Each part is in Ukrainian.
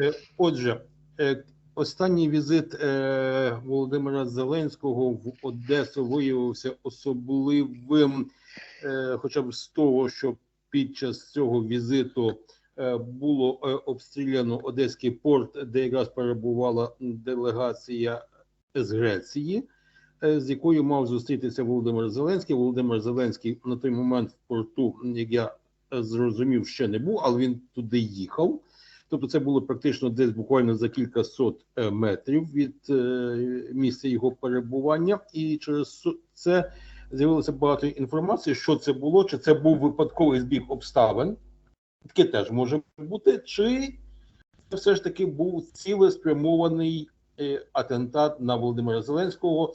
Е, Отже, е, останній візит е, Володимира Зеленського в Одесу виявився особливим, хоча б з того, що під час цього візиту було обстріляно Одеський порт, де якраз перебувала делегація з Греції, з якою мав зустрітися Володимир Зеленський. Володимир Зеленський на той момент в порту, як я зрозумів, ще не був, але він туди їхав. Тобто це було практично десь буквально за кілька сот е, метрів від е, місця його перебування, і через це з'явилося багато інформації, що це було, чи це був випадковий збіг обставин. Таке теж може бути, чи це все ж таки був цілеспрямований е, атентат на Володимира Зеленського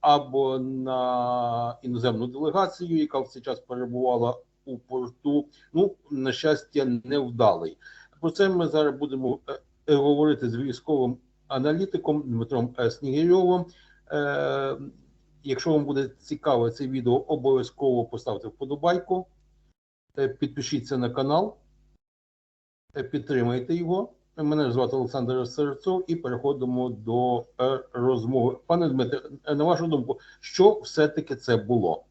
або на іноземну делегацію, яка в цей час перебувала у порту. Ну, на щастя, невдалий. Про це ми зараз будемо е, е, говорити з військовим аналітиком Дмитром е, Снігирьовим. Якщо вам буде цікаве це відео, обов'язково поставте вподобайку, підпишіться на канал, підтримайте його. Мене звати Олександр Серцов і переходимо до розмови. Пане Дмитре, на вашу думку, що все-таки це було?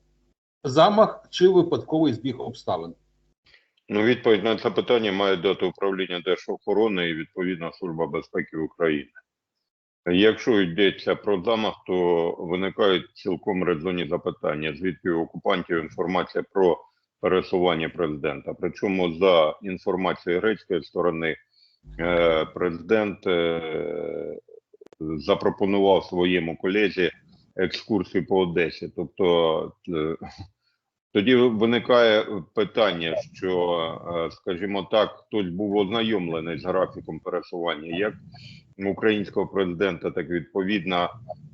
Замах чи випадковий збіг обставин? Ну, відповідь на це питання має дати управління Держохорони і відповідна Служба безпеки України. Якщо йдеться про замах, то виникають цілком резонні запитання, звідки у окупантів інформація про пересування президента. Причому за інформацією грецької сторони, е, президент е, запропонував своєму колезі екскурсію по Одесі. Тобто е, тоді виникає питання, що, е, скажімо так, хтось був ознайомлений з графіком пересування як українського президента, так і відповідно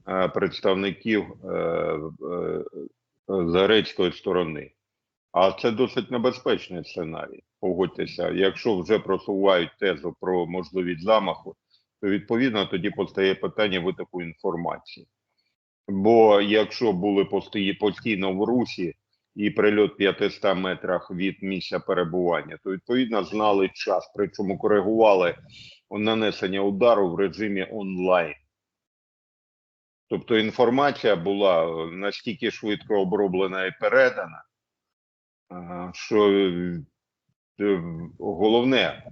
е, представників е, з грецької сторони. А це досить небезпечний сценарій. Погодьтеся, якщо вже просувають тезу про можливість замаху, то відповідно тоді постає питання витоку інформації. Бо якщо були постійно в русі і прильот в 500 метрах від місця перебування, то відповідно знали час, причому коригували нанесення удару в режимі онлайн. Тобто інформація була е, настільки швидко оброблена і передана, е, що е, головне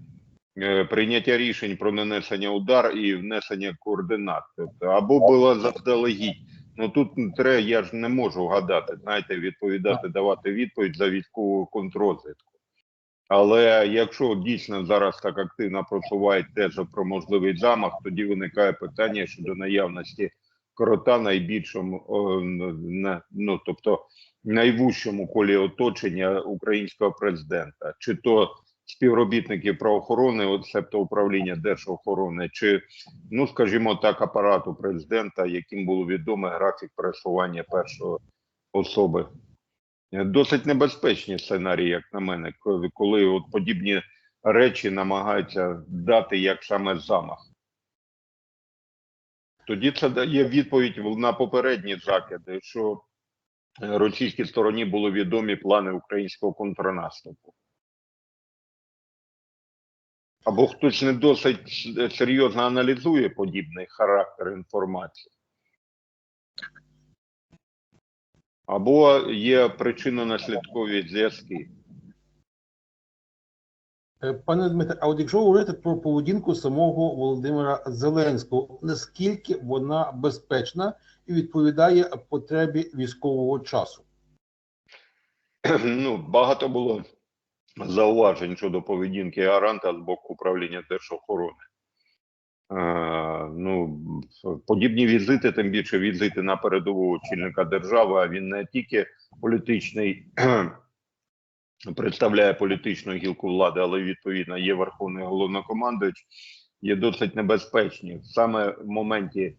прийняття рішень про нанесення удар і внесення координат. Тобто, або було заздалегідь. Ну тут треба, я ж не можу гадати, знаєте, відповідати, давати відповідь за військову контррозвідку. Але якщо дійсно зараз так активно просувають тезу про можливий замах, тоді виникає питання щодо наявності крота найбільшому, на, ну тобто найвужчому колі оточення українського президента, чи то співробітників правоохорони, от, себто управління держохорони, чи, ну скажімо так, апарату президента, яким було відомо графік пересування першої особи. Досить небезпечні сценарії, як на мене, коли, от подібні речі намагаються дати як саме замах. Тоді це дає відповідь на попередні закиди, що е, російській стороні були відомі плани українського контрнаступу. Або хтось не досить серйозно аналізує подібний характер інформації. Або є причинно-наслідкові зв'язки. Е, Пане Дмитре, а от якщо говорити про поведінку самого Володимира Зеленського, наскільки вона безпечна і відповідає потребі військового часу? ну, багато було зауважень щодо поведінки гаранта з боку управління держохорони. Е, ну, подібні візити, тим більше візити на передову очільника держави, а він не тільки політичний, представляє політичну гілку влади, але відповідно є верховний головнокомандуючий, є досить небезпечні саме в моменті,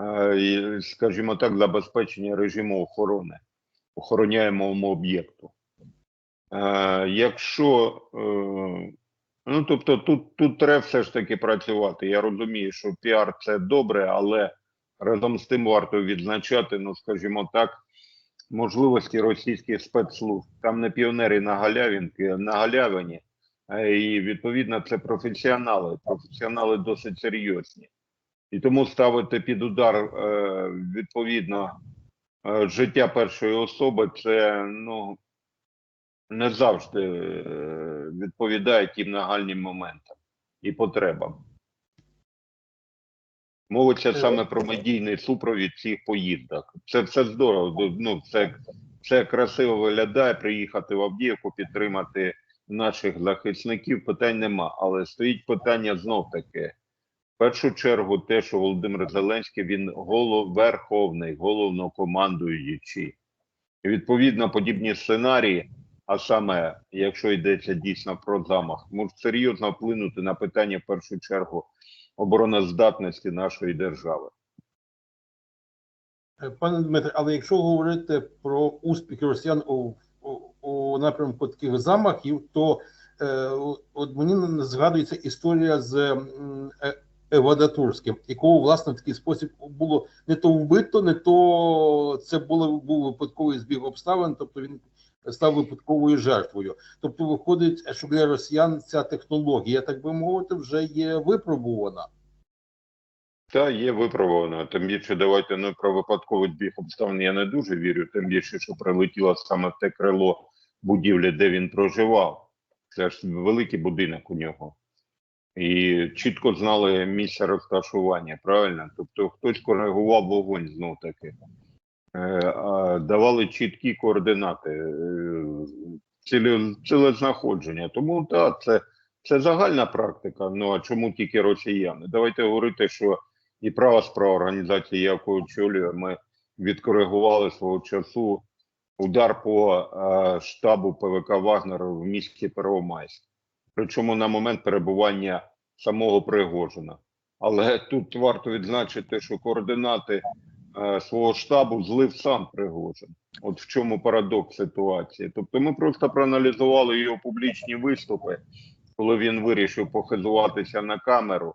е, скажімо так, забезпечення режиму охорони, охороняємому об'єкту. Е, якщо е, Ну, тобто, тут, тут треба все ж таки працювати. Я розумію, що піар це добре, але разом з тим варто відзначати, ну скажімо так, можливості російських спецслужб. Там не піонери на галявинки, на галявині, Е, І відповідно це професіонали, професіонали досить серйозні. І тому ставити під удар відповідно життя першої особи, це ну не завжди е, відповідає тим нагальним моментам і потребам. Мовиться саме про медійний супровід цих поїздок. Це все здорово. Ну, це, це красиво виглядає приїхати в Авдіївку, підтримати наших захисників. Питань нема. Але стоїть питання знов таки. В першу чергу, те, що Володимир Зеленський він голов верховний, головнокомандуючий. Відповідно подібні сценарії, а саме, якщо йдеться дійсно про замах, можуть серйозно вплинути на питання в першу чергу обороноздатності нашої держави. Пане Дмитре, але якщо говорити про успіхи росіян у, у, у напрямку таких замахів, то е, от мені згадується історія з е, Евадатурським, якого власне в такий спосіб було не то вбито, не то це було був випадковий збіг обставин, тобто він став випадковою жертвою. Тобто, виходить, що для росіян ця технологія, так би мовити, вже є випробувана. Та є випробовано. Тим більше давайте ну, про випадковий збіг обставин я не дуже вірю, тим більше, що прилетіло саме те крило будівлі, де він проживав. Це ж великий будинок у нього. І чітко знали місце розташування, правильно? Тобто хтось коригував вогонь знов таки. Е, давали чіткі координати е, ціле, цілезнаходження. Тому так, це, це загальна практика. Ну а чому тільки росіяни? Давайте говорити, що і права справа організації, яку очолює, ми відкоригували свого часу удар по е, штабу ПВК Вагнер в місті Первомайськ. Причому на момент перебування самого Пригожина. Але тут варто відзначити, що координати свого штабу злив сам Пригожин. От в чому парадокс ситуації. Тобто ми просто проаналізували його публічні виступи, коли він вирішив похизуватися на камеру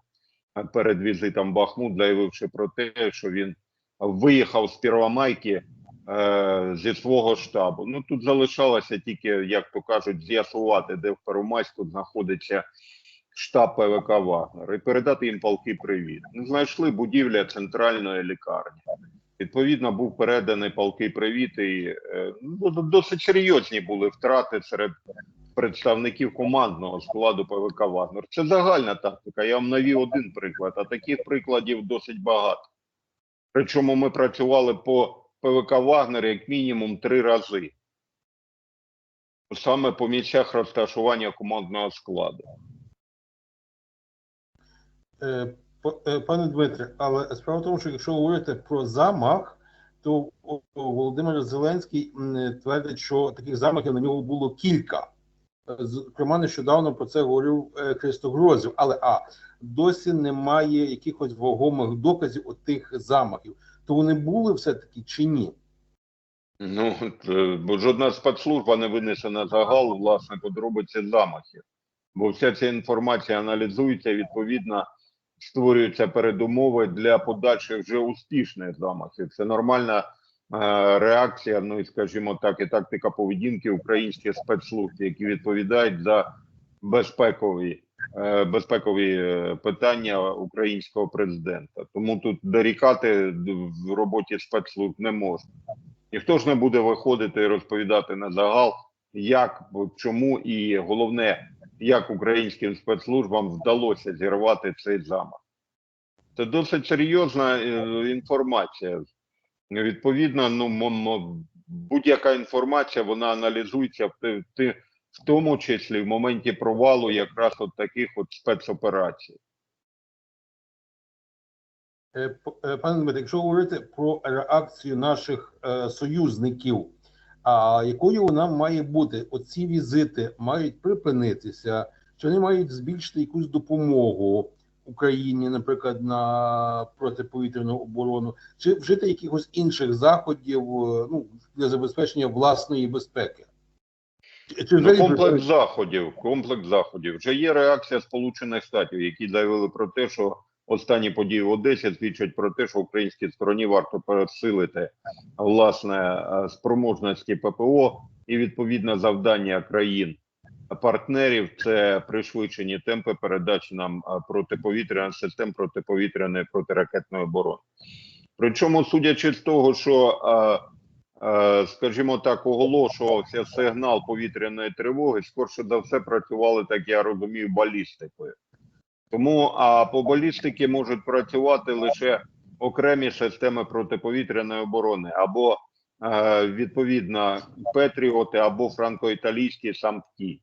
е, перед візитом Бахмут, заявивши про те, що він виїхав з Первомайки е, зі свого штабу. Ну тут залишалося тільки, як то кажуть, з'ясувати, де в Первомайську знаходиться штаб ПВК Вагнер, і передати їм полки привіт. Знайшли будівля центральної лікарні. Відповідно, був переданий полки привіт, і е, ну, досить серйозні були втрати серед представників командного складу ПВК Вагнер. Це загальна тактика. Я вам навів один приклад, а таких прикладів досить багато. Причому ми працювали по ПВК Вагнер як мінімум три рази. Саме по місцях розташування командного складу. Е, е, Пане Дмитре, але справа в тому, що якщо говорити про замах, то Володимир Зеленський твердить, що таких замахів на нього було кілька. Зокрема, нещодавно про це говорив е, Христо Грозів. Але а досі немає якихось вагомих доказів тих замахів. То вони були все-таки чи ні? Ну, бо жодна спецслужба не винесе на загал власне подробиці замахів. Бо вся ця інформація аналізується, відповідно, створюються передумови для подальших вже успішних замахів. Це нормальна е, реакція, ну і скажімо так, і тактика поведінки українських спецслужб, які відповідають за безпекові, е, безпекові е, питання українського президента. Тому тут дорікати в роботі спецслужб не можна. Ніхто ж не буде виходити і розповідати на загал, як, чому і головне, як українським спецслужбам вдалося зірвати цей замах. Це досить серйозна е, інформація. Відповідно, ну будь-яка інформація вона аналізується в, в, тому числі в моменті провалу якраз от таких от спецоперацій. Е, е, Пане Дмитре, якщо говорити про реакцію наших союзників, а якою вона має бути? Оці візити мають припинитися, чи вони мають збільшити якусь допомогу Україні, наприклад, на протиповітряну оборону, чи вжити якихось інших заходів е, ну, для забезпечення власної безпеки? Чи- Ну, комплекс заходів, комплекс заходів. Вже є реакція Сполучених Штатів, які заявили про те, що останні події в Одесі свідчать про те, що українській стороні варто пересилити власне е, спроможності ППО і відповідне завдання країн партнерів це пришвидшені темпи передачі нам а, протиповітряних систем протиповітряної протиракетної оборони. Причому, судячи з того, що, а, скажімо так, оголошувався сигнал повітряної тривоги, скорше за все працювали, так я розумію, балістикою. Тому а по балістики можуть працювати лише окремі системи протиповітряної оборони або е, відповідно Петріоти, або франко-італійські самті.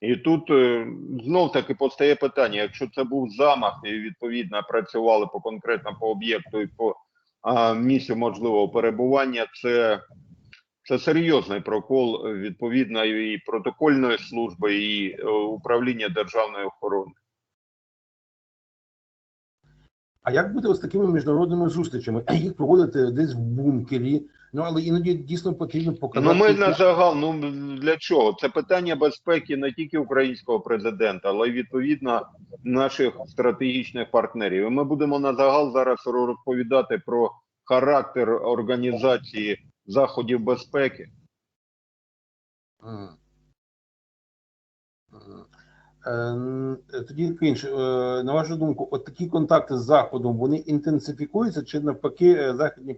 І тут е, знов таки постає питання: якщо це був замах, і відповідно працювали по конкретно по об'єкту і по а, місцю можливого перебування, це, це серйозний прокол е, відповідно і протокольної служби, і е, управління державної охорони. А як бути з такими міжнародними зустрічами? Їх проводити десь в бункері, ну але іноді дійсно потрібно показати. Ну, ми на загал. Ну для чого? Це питання безпеки не тільки українського президента, але й відповідно наших стратегічних партнерів. І ми будемо на загал зараз розповідати про характер організації заходів безпеки. Мгм. Мгм. Е, н- Тоді інше. Е, На вашу думку, от такі контакти з Заходом вони інтенсифікуються, чи навпаки, е, західні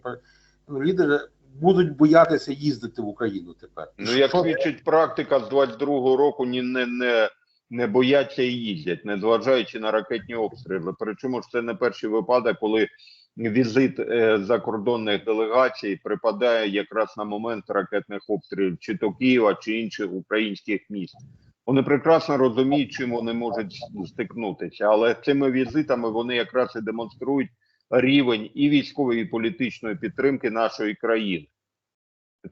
ну, лідери будуть боятися їздити в Україну тепер? Ну як свідчить практика з 22-го року, ні не, не, не бояться і їздять, незважаючи на ракетні обстріли. Причому ж це не перший випадок, коли візит е, закордонних делегацій припадає якраз на момент ракетних обстрілів, чи то Києва, чи інших українських міст. Вони прекрасно розуміють, чим вони можуть стикнутися, але цими візитами вони якраз і демонструють рівень і військової, і політичної підтримки нашої країни.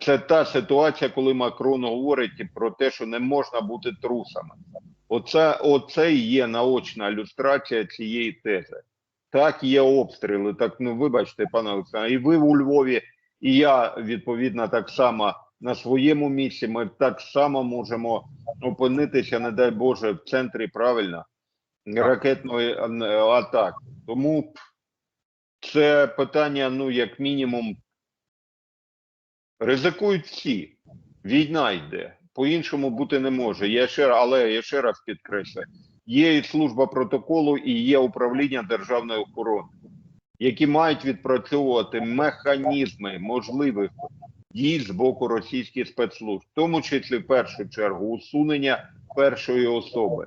Це та ситуація, коли Макрон говорить про те, що не можна бути трусами. Оце, оце і є наочна ілюстрація цієї тези. Так, є обстріли. Так, ну вибачте, пане Олександре, і ви у Львові, і я відповідно так само на своєму місці. Ми так само можемо опинитися, не дай Боже, в центрі правильно ракетної е, атаки. Тому це питання, ну як мінімум, ризикують всі. Війна йде. По-іншому бути не може. Я ще, але я ще раз підкреслю, є і служба протоколу, і є управління державної охорони, які мають відпрацьовувати механізми можливих дій з боку російських спецслужб, в тому числі в першу чергу усунення першої особи.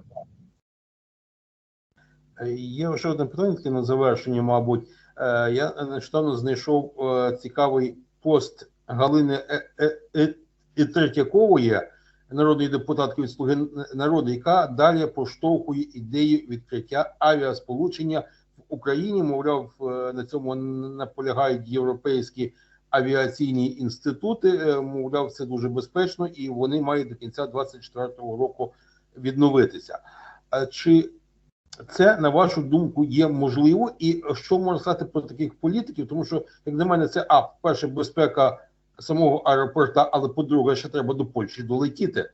Е, Є ще одне питання таке на завершення, мабуть. Е, Я нещодавно знайшов е, цікавий пост Галини Е- Е- Е- Е- Третьякової, народної депутатки від Слуги народу, яка далі поштовхує ідею відкриття авіасполучення в Україні. Мовляв, е, на цьому наполягають європейські авіаційні інститути. Е, Мовляв, це дуже безпечно, і вони мають до кінця 2024 року відновитися. Е, Чи це, на вашу думку, є можливо, і що можна сказати про таких політиків? Тому що, як на мене, це а перше безпека самого аеропорта, але по-друге, ще треба до Польщі долетіти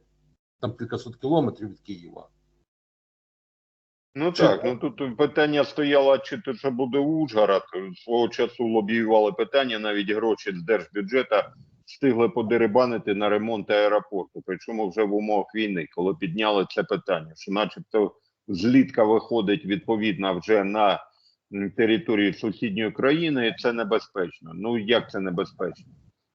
там кількасот кілометрів від Києва. Ну так, ну тут питання стояло, чи то це буде Ужгород. Свого часу лобіювали питання, навіть гроші з держбюджета встигли подерибанити на ремонт аеропорту. Причому вже в умовах війни, коли підняли це питання, що начебто злітка виходить відповідно вже на території сусідньої країни, і це небезпечно. Ну як це небезпечно?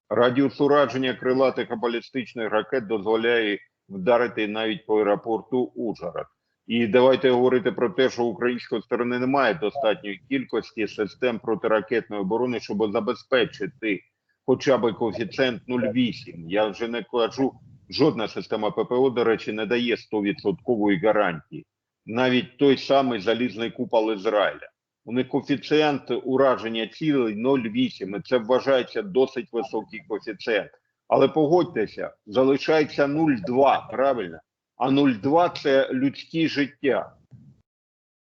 Радіус ураження крилатих і балістичних ракет дозволяє вдарити навіть по аеропорту Ужгород. І давайте говорити про те, що української сторони немає достатньої кількості систем протиракетної оборони, щоб забезпечити хоча б коефіцієнт 0,8. Я вже не кажу, жодна система ППО, до речі, не дає 100% гарантії. Навіть той самий залізний купол Ізраїля. У них коефіцієнт ураження цілей 0,8. І це вважається досить високий коефіцієнт. Але погодьтеся, залишається 0,2, правильно? А 0,2 – це людські життя.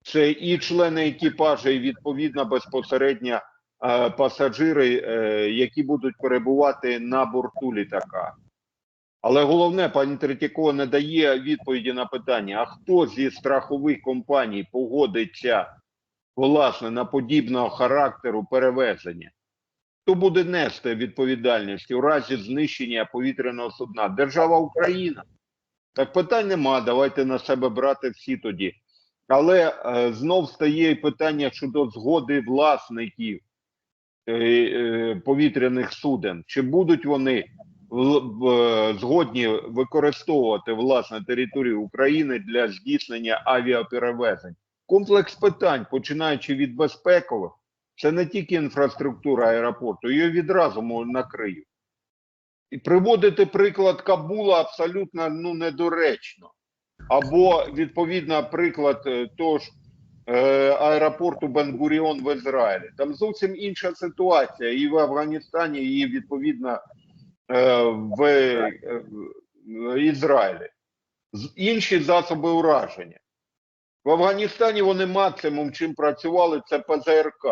Це і члени екіпажу, і відповідно безпосередньо е, пасажири, е, які будуть перебувати на борту літака. Але головне, пані Третьякова не дає відповіді на питання: а хто зі страхових компаній погодиться власне на подібного характеру перевезення? Хто буде нести відповідальність у разі знищення повітряного судна? Держава Україна. Так питань нема, давайте на себе брати всі тоді. Але е, знов стає питання щодо згоди власників е, е, повітряних суден. Чи будуть вони в- е, згодні використовувати власне територію України для здійснення авіаперевезень? Комплекс питань, починаючи від безпекових, це не тільки інфраструктура аеропорту, її відразу накриють. Приводити приклад Кабула абсолютно ну, недоречно. Або, відповідно, приклад е, того ж е, аеропорту Бен-Гуріон в Ізраїлі. Там зовсім інша ситуація і в Афганістані, і відповідно е, в, Ізраїлі. Інші засоби ураження. В Афганістані вони максимум чим працювали, це ПЗРК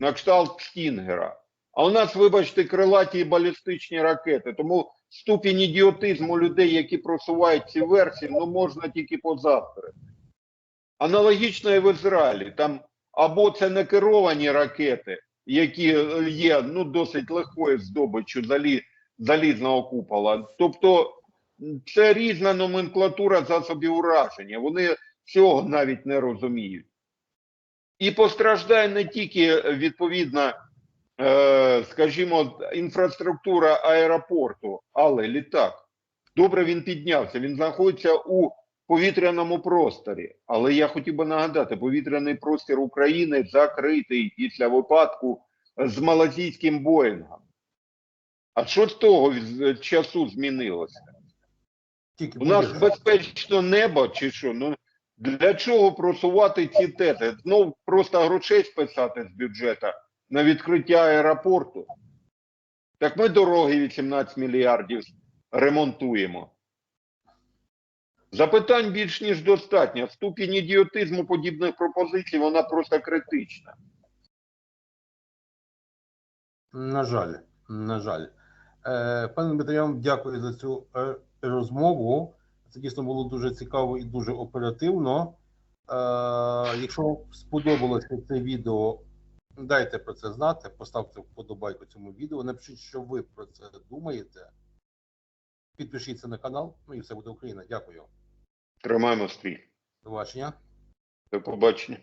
на кшталт Стінгера. А у нас, вибачте, крилаті і балістичні ракети. Тому ступінь ідіотизму людей, які просувають ці версії, ну можна тільки позавтрити. Аналогічно і в Ізраїлі. Там або це не керовані ракети, які е, є ну, досить легкою здобиччю залі, залізного купола. Тобто це різна номенклатура засобів ураження. Вони цього навіть не розуміють. І постраждає не тільки відповідно, е, скажімо, інфраструктура аеропорту, але літак. Добре, він піднявся. Він знаходиться у повітряному просторі. Але я хотів би нагадати, повітряний простір України закритий після випадку з малазійським Боїнгом. А що з того з часу змінилося? Тільки У нас буде. безпечно небо чи що? Ну для чого просувати ці тези? Знов просто грошей списати з бюджету на відкриття аеропорту. Так ми дороги 18 мільярдів ремонтуємо. Запитань більш ніж достатньо. Ступінь ідіотизму подібних пропозицій, вона просто критична. На жаль, на жаль. Е, пане Дмитро, вам дякую за цю е, розмову. Це дійсно було дуже цікаво і дуже оперативно. Е, якщо сподобалося це відео, дайте про це знати, поставте вподобайку цьому відео, напишіть, що ви про це думаєте. Підпишіться на канал, ну і все буде Україна. Дякую. Тримаємо стрій. До побачення. До побачення.